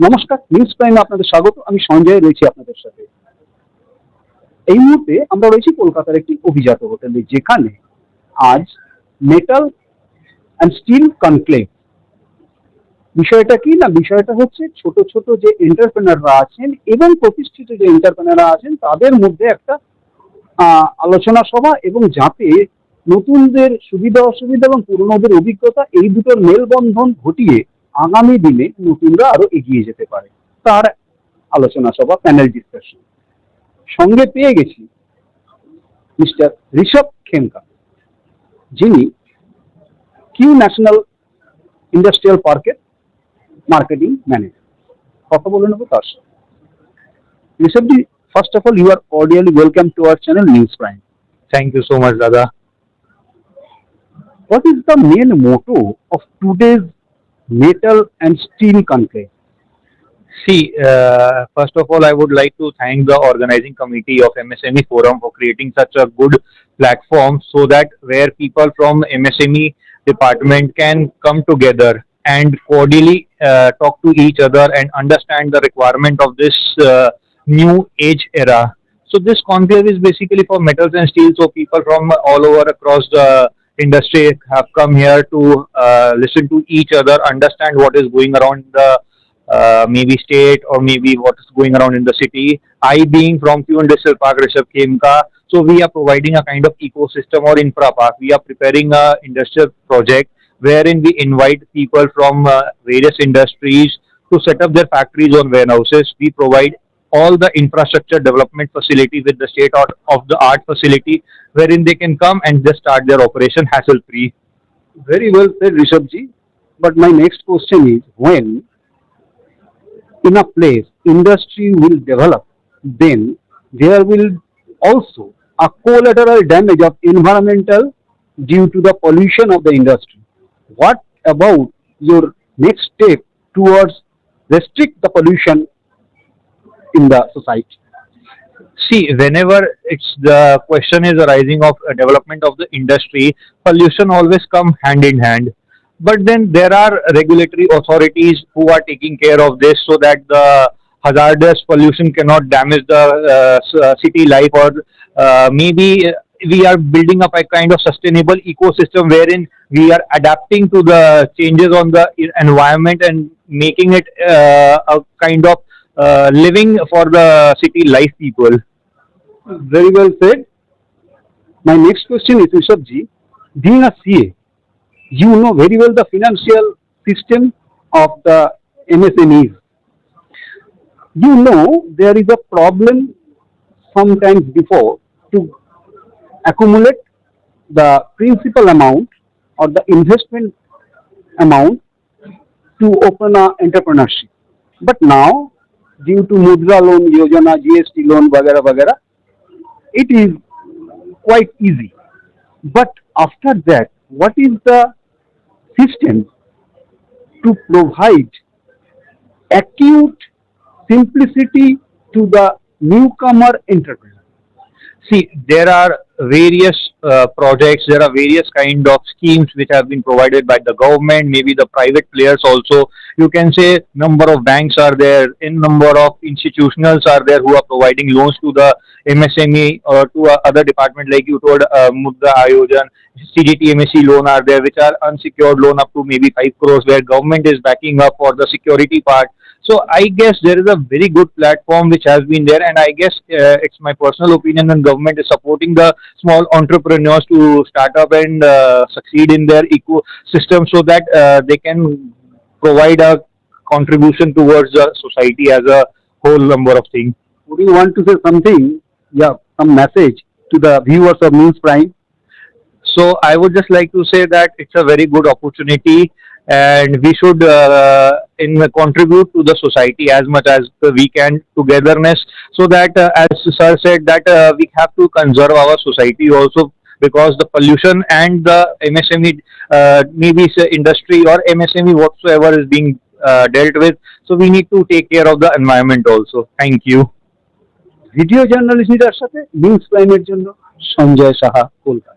নমস্কার নিউজ প্রাইমে আপনাদের স্বাগত। আমি সঞ্জয়, রয়েছি আপনাদের সাথে। এই মুহূর্তে আমরা রয়েছি কলকাতার একটি অভিজাত হোটেলে, যেখানে আজ মেটাল অ্যান্ড স্টিল কনক্লেভ বিষয়টা কি? না, বিষয়টা হচ্ছে ছোট ছোট যে এন্টারপ্রেনাররা আছেন এবং প্রতিষ্ঠিত যে এন্টারপ্রেনাররা আছেন, তাদের মধ্যে একটা আলোচনা সভা এবং যাতে নতুনদের সুবিধা, অসুবিধা এবং পুরনোদের অভিজ্ঞতা, এই দুটোর মেলবন্ধন ঘটিয়ে আগামী দিনে নতুনরা আরও এগিয়ে যেতে পারে। তার আলোচনা সভা প্যানেল ডিসকাশন সঙ্গে পেয়ে গেছি মিস্টার ঋষভ খেমকা যিনি কিউ ন্যাশনাল ইন্ডাস্ট্রিয়াল পার্কের মার্কেটিং ম্যানেজার কথা বলে নেব তার সাথে। ঋষভজি first of all you are cordially welcome to our channel news prime Thank you so much, Dada. What is the main motto of today's metal and steel conclave? See, uh, first of all, I would like to thank the organizing committee of MSME Forum for creating such a good platform so that where people from MSME department can come together and cordially uh, talk to each other and understand the requirement of this uh, new age era. So this conclave is basically for metals and steel. So people from all over across the industry have come here to uh, listen to each other, understand what is going around the uh, maybe state or maybe what is going around in the city. I being from Pune District Park, Rishabh Khemka, so we are providing a kind of ecosystem or infra park. We are preparing a industrial project wherein we invite people from uh, various industries to set up their factories or warehouses. We provide all the infrastructure development facility with the state of the art facility wherein they can come and just start their operation hassle free. Very well said, Rishabhji. But my next question is when in a place industry will develop, then there will also a collateral damage of environmental due to the pollution of the industry. What about your next step towards restrict the pollution in the society? See, whenever it's the question is arising of uh, development of the industry, pollution always come hand in hand. But then there are regulatory authorities who are taking care of this so that the hazardous pollution cannot damage the uh, uh, city life or uh, maybe we are building up a kind of sustainable ecosystem wherein we are adapting to the changes on the environment and making it uh, a kind of uh, living for the city life people. Very well said. My next question is Rishabhji, being a CA, you know very well the financial system of the MSMEs. You know there is a problem sometimes before to accumulate the principal amount or the investment amount to open a entrepreneurship. But now, due to Mudra loan, Yojana, GST loan, vagara, vagara, it is quite easy. But after that, what is the system to provide acute simplicity to the newcomer entrepreneur? See, there are various uh, projects, there are various kind of schemes which have been provided by the government, maybe the private players also. You can say number of banks are there, in number of institutionals are there who are providing loans to the MSME or to uh, other department like you told uh, Mudra Ayojan, CGT MSC loan are there which are unsecured loan up to maybe 5 crores where government is backing up for the security part. So I guess there is a very good platform which has been there, and I guess uh, it's my personal opinion that government is supporting the small entrepreneurs to start up and uh, succeed in their ecosystem so that uh, they can provide a contribution towards the society as a whole number of things. Would you want to say something? Yeah, some message to the viewers of News Prime? So I would just like to say that it's a very good opportunity, and we should uh, in contribute to the society as much as we can togetherness. So that, uh, as sir said, that uh, we have to conserve our society also because the pollution and the MSME, uh, maybe it's a industry or MSME whatsoever is being uh, dealt with. So we need to take care of the environment also. Thank you. Video জার্নালিস্টদের সাথে news প্রাইমের জন্য সঞ্জয় সাহা কলকাতা